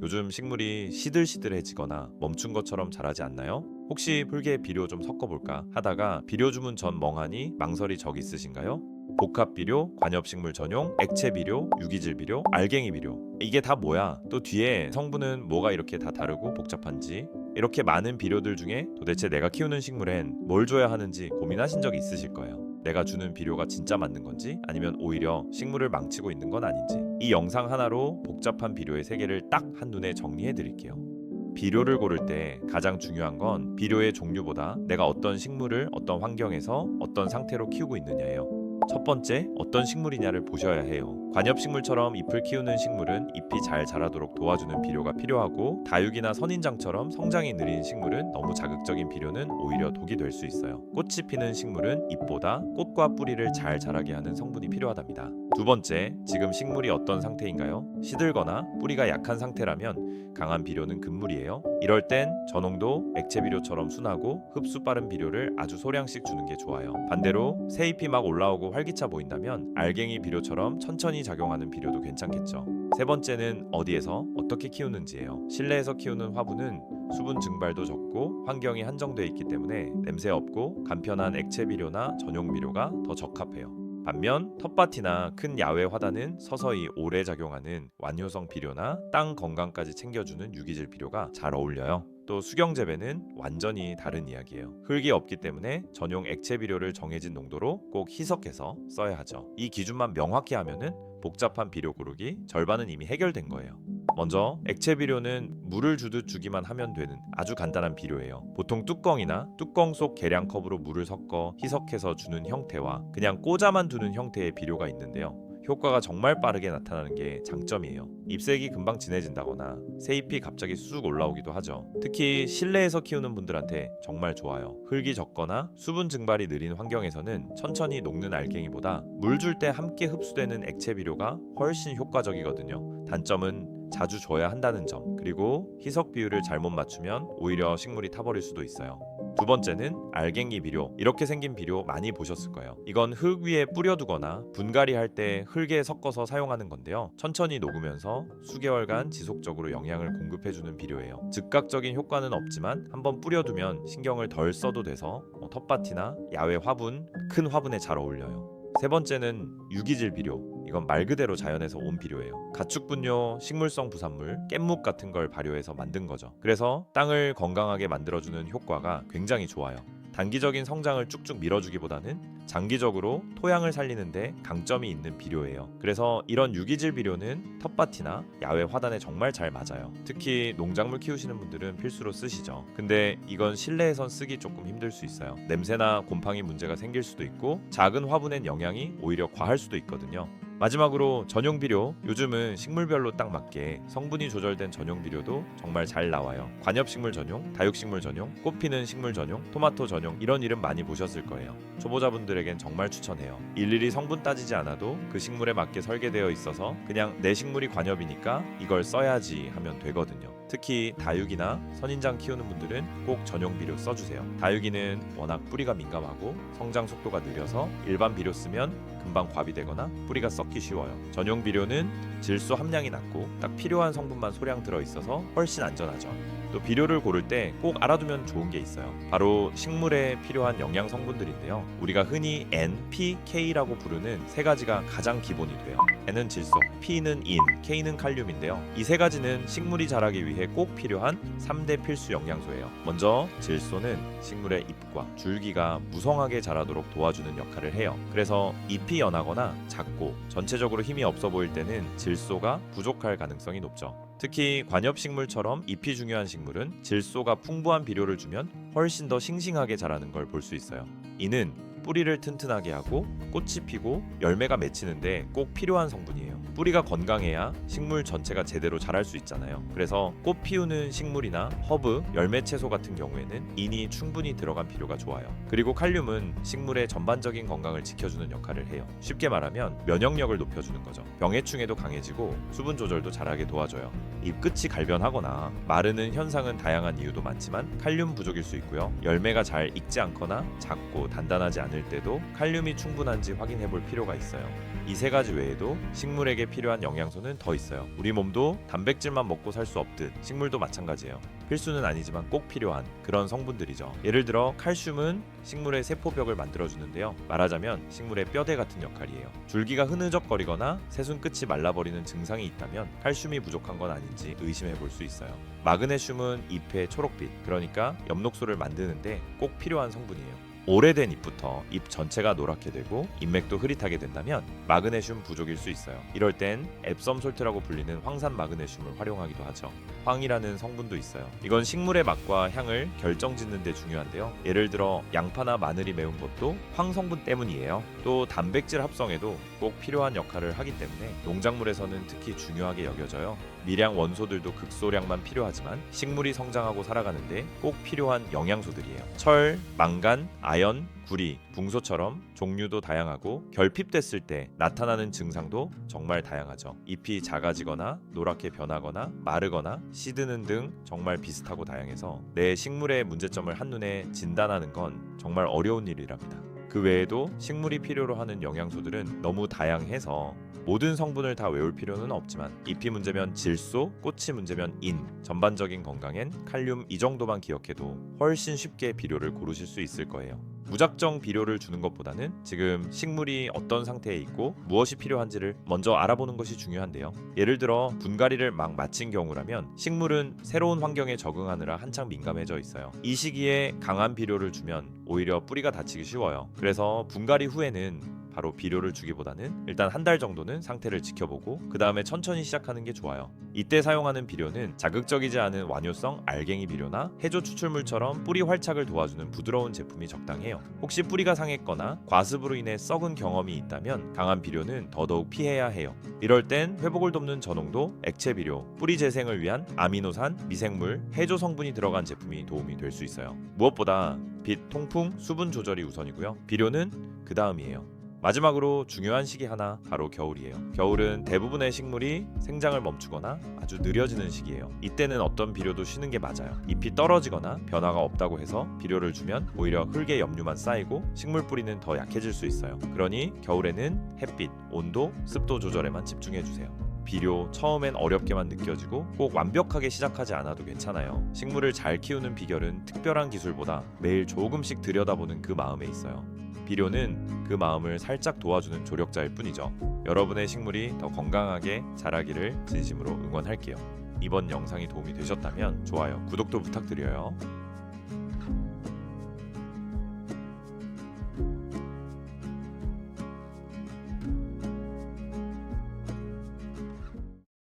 요즘 식물이 시들시들해지거나 멈춘 것처럼 자라지 않나요? 혹시 흙에 비료 좀 섞어볼까 하다가 비료 주문 전 멍하니 망설이 적 있으신가요? 복합 비료, 관엽식물 전용, 액체 비료, 유기질 비료, 알갱이 비료. 이게 다 뭐야? 또 뒤에 성분은 뭐가 이렇게 다 다르고 복잡한지 이렇게 많은 비료들 중에 도대체 내가 키우는 식물엔 뭘 줘야 하는지 고민하신 적 있으실 거예요. 내가 주는 비료가 진짜 맞는 건지 아니면 오히려 식물을 망치고 있는 건 아닌지 이 영상 하나로 복잡한 비료의 세계를 딱 한눈에 정리해 드릴게요. 비료를 고를 때 가장 중요한 건 비료의 종류보다 내가 어떤 식물을 어떤 환경에서 어떤 상태로 키우고 있느냐예요. 첫 번째, 어떤 식물이냐를 보셔야 해요. 관엽식물처럼 잎을 키우는 식물은 잎이 잘 자라도록 도와주는 비료가 필요하고 다육이나 선인장처럼 성장이 느린 식물은 너무 자극적인 비료는 오히려 독이 될 수 있어요. 꽃이 피는 식물은 잎보다 꽃과 뿌리를 잘 자라게 하는 성분이 필요하답니다. 두 번째, 지금 식물이 어떤 상태인가요? 시들거나 뿌리가 약한 상태라면 강한 비료는 금물이에요. 이럴 땐 저농도 액체 비료처럼 순하고 흡수 빠른 비료를 아주 소량씩 주는 게 좋아요. 반대로 새 잎이 막 올라오고 활기차 보인다면 알갱이 비료처럼 천천히 작용하는 비료도 괜찮겠죠. 세 번째는 어디에서 어떻게 키우는지예요. 실내에서 키우는 화분은 수분 증발도 적고 환경이 한정돼 있기 때문에 냄새 없고 간편한 액체 비료나 전용 비료가 더 적합해요. 반면 텃밭이나 큰 야외 화단은 서서히 오래 작용하는 완효성 비료나 땅 건강까지 챙겨주는 유기질 비료가 잘 어울려요. 또 수경 재배는 완전히 다른 이야기예요. 흙이 없기 때문에 전용 액체 비료를 정해진 농도로 꼭 희석해서 써야 하죠. 이 기준만 명확히 하면은 복잡한 비료 고르기 절반은 이미 해결된 거예요. 먼저 액체 비료는 물을 주듯 주기만 하면 되는 아주 간단한 비료예요. 보통 뚜껑이나 뚜껑 속 계량컵으로 물을 섞어 희석해서 주는 형태와 그냥 꽂아만 두는 형태의 비료가 있는데요. 효과가 정말 빠르게 나타나는 게 장점이에요. 잎색이 금방 진해진다거나 새 잎이 갑자기 쑥 올라오기도 하죠. 특히 실내에서 키우는 분들한테 정말 좋아요. 흙이 적거나 수분 증발이 느린 환경에서는 천천히 녹는 알갱이보다 물 줄 때 함께 흡수되는 액체 비료가 훨씬 효과적이거든요. 단점은 자주 줘야 한다는 점, 그리고 희석 비율을 잘못 맞추면 오히려 식물이 타버릴 수도 있어요. 두 번째는 알갱이 비료. 이렇게 생긴 비료 많이 보셨을 거예요. 이건 흙 위에 뿌려두거나 분갈이 할 때 흙에 섞어서 사용하는 건데요. 천천히 녹으면서 수개월간 지속적으로 영양을 공급해주는 비료예요. 즉각적인 효과는 없지만 한번 뿌려두면 신경을 덜 써도 돼서 어, 텃밭이나 야외 화분, 큰 화분에 잘 어울려요. 세 번째는 유기질 비료. 이건 말 그대로 자연에서 온 비료예요. 가축 분뇨, 식물성 부산물, 깻묵 같은 걸 발효해서 만든 거죠. 그래서 땅을 건강하게 만들어주는 효과가 굉장히 좋아요. 단기적인 성장을 쭉쭉 밀어주기보다는 장기적으로 토양을 살리는데 강점이 있는 비료예요. 그래서 이런 유기질 비료는 텃밭이나 야외 화단에 정말 잘 맞아요. 특히 농작물 키우시는 분들은 필수로 쓰시죠. 근데 이건 실내에선 쓰기 조금 힘들 수 있어요. 냄새나 곰팡이 문제가 생길 수도 있고 작은 화분엔 영양이 오히려 과할 수도 있거든요. 마지막으로 전용 비료 요즘은 식물별로 딱 맞게 성분이 조절된 전용 비료도 정말 잘 나와요 관엽식물 전용, 다육식물 전용, 꽃피는 식물 전용, 토마토 전용 이런 이름 많이 보셨을 거예요 초보자분들 에겐 정말 추천해요. 일일이 성분 따지지 않아도 그 식물에 맞게 설계되어 있어서 그냥 내 식물이 관엽이니까 이걸 써야지 하면 되거든요 특히 다육이나 선인장 키우는 분들은 꼭 전용 비료 써주세요 다육이는 워낙 뿌리가 민감하고 성장 속도가 느려서 일반 비료 쓰면 금방 과비 되거나 뿌리가 썩기 쉬워요. 전용 비료는 질소 함량이 낮고 딱 필요한 성분만 소량 들어 있어서 훨씬 안전하죠. 또 비료를 고를 때 꼭 알아두면 좋은 게 있어요. 바로 식물에 필요한 영양 성분들인데요. 우리가 흔히 N, P, K라고 부르는 세 가지가 가장 기본이 돼요. N은 질소, P는 인, K는 칼륨인데요. 이 세 가지는 식물이 자라기 위해 꼭 필요한 3대 필수 영양소예요. 먼저 질소는 식물의 잎과 줄기가 무성하게 자라도록 도와주는 역할을 해요. 그래서 잎이 연하거나 작고 전체적으로 힘이 없어 보일 때는 질소가 부족할 가능성이 높죠. 특히 관엽식물처럼 잎이 중요한 식물은 질소가 풍부한 비료를 주면 훨씬 더 싱싱하게 자라는 걸 볼 수 있어요. 이는 뿌리를 튼튼하게 하고 꽃이 피고 열매가 맺히는데 꼭 필요한 성분이에요. 뿌리가 건강해야 식물 전체가 제대로 자랄 수 있잖아요. 그래서 꽃 피우는 식물이나 허브, 열매 채소 같은 경우에는 인이 충분히 들어간 비료가 좋아요. 그리고 칼륨은 식물의 전반적인 건강을 지켜주는 역할을 해요. 쉽게 말하면 면역력을 높여주는 거죠. 병해충에도 강해지고 수분 조절도 잘하게 도와줘요. 잎 끝이 갈변하거나 마르는 현상은 다양한 이유도 많지만 칼륨 부족일 수 있고요. 열매가 잘 익지 않거나 작고 단단하지 않은 않을 때도 칼륨이 충분한지 확인해 볼 필요가 있어요. 이 세 가지 외에도 식물에게 필요한 영양소는 더 있어요. 우리 몸도 단백질만 먹고 살 수 없듯 식물도 마찬가지예요. 필수는 아니지만 꼭 필요한 그런 성분들이죠. 예를 들어 칼슘은 식물의 세포벽을 만들어주는데요. 말하자면 식물의 뼈대 같은 역할이에요. 줄기가 흐느적거리거나 새순 끝이 말라버리는 증상이 있다면 칼슘이 부족한 건 아닌지 의심해 볼 수 있어요. 마그네슘은 잎의 초록빛, 그러니까 엽록소를 만드는데 꼭 필요한 성분이에요. 오래된 잎부터 잎 전체가 노랗게 되고 잎맥도 흐릿하게 된다면 마그네슘 부족일 수 있어요. 이럴 땐 앱섬 솔트라고 불리는 황산 마그네슘을 활용하기도 하죠. 황이라는 성분도 있어요. 이건 식물의 맛과 향을 결정짓는 데 중요한데요. 예를 들어 양파나 마늘이 매운 것도 황 성분 때문이에요. 또 단백질 합성에도 꼭 필요한 역할을 하기 때문에 농작물에서는 특히 중요하게 여겨져요. 미량 원소들도 극소량만 필요하지만 식물이 성장하고 살아가는데 꼭 필요한 영양소들이에요. 철, 망간, 아연, 구리, 붕소처럼 종류도 다양하고 결핍됐을 때 나타나는 증상도 정말 다양하죠. 잎이 작아지거나 노랗게 변하거나 마르거나 시드는 등 정말 비슷하고 다양해서 내 식물의 문제점을 한눈에 진단하는 건 정말 어려운 일이랍니다. 그 외에도 식물이 필요로 하는 영양소들은 너무 다양해서 모든 성분을 다 외울 필요는 없지만 잎이 문제면 질소, 꽃이 문제면 인, 전반적인 건강엔 칼륨 이 정도만 기억해도 훨씬 쉽게 비료를 고르실 수 있을 거예요. 무작정 비료를 주는 것보다는 지금 식물이 어떤 상태에 있고 무엇이 필요한지를 먼저 알아보는 것이 중요한데요. 예를 들어 분갈이를 막 마친 경우라면 식물은 새로운 환경에 적응하느라 한창 민감해져 있어요. 이 시기에 강한 비료를 주면 오히려 뿌리가 다치기 쉬워요. 그래서 분갈이 후에는 바로 비료를 주기보다는 일단 한 달 정도는 상태를 지켜보고 그 다음에 천천히 시작하는 게 좋아요. 이때 사용하는 비료는 자극적이지 않은 완효성 알갱이 비료나 해조 추출물처럼 뿌리 활착을 도와주는 부드러운 제품이 적당해요. 혹시 뿌리가 상했거나 과습으로 인해 썩은 경험이 있다면 강한 비료는 더더욱 피해야 해요. 이럴 땐 회복을 돕는 전홍도, 액체 비료, 뿌리 재생을 위한 아미노산, 미생물, 해조 성분이 들어간 제품이 도움이 될 수 있어요. 무엇보다 빛, 통풍, 수분 조절이 우선이고요. 비료는 그 다음이에요. 마지막으로 중요한 시기 하나 바로 겨울이에요. 겨울은 대부분의 식물이 생장을 멈추거나 아주 느려지는 시기예요. 이때는 어떤 비료도 쉬는 게 맞아요. 잎이 떨어지거나 변화가 없다고 해서 비료를 주면 오히려 흙의 염류만 쌓이고 식물 뿌리는 더 약해질 수 있어요. 그러니 겨울에는 햇빛, 온도, 습도 조절에만 집중해 주세요. 비료 처음엔 어렵게만 느껴지고 꼭 완벽하게 시작하지 않아도 괜찮아요. 식물을 잘 키우는 비결은 특별한 기술보다 매일 조금씩 들여다보는 그 마음에 있어요. 비료는 그 마음을 살짝 도와주는 조력자일 뿐이죠. 여러분의 식물이 더 건강하게 자라기를 진심으로 응원할게요. 이번 영상이 도움이 되셨다면 좋아요, 구독도 부탁드려요.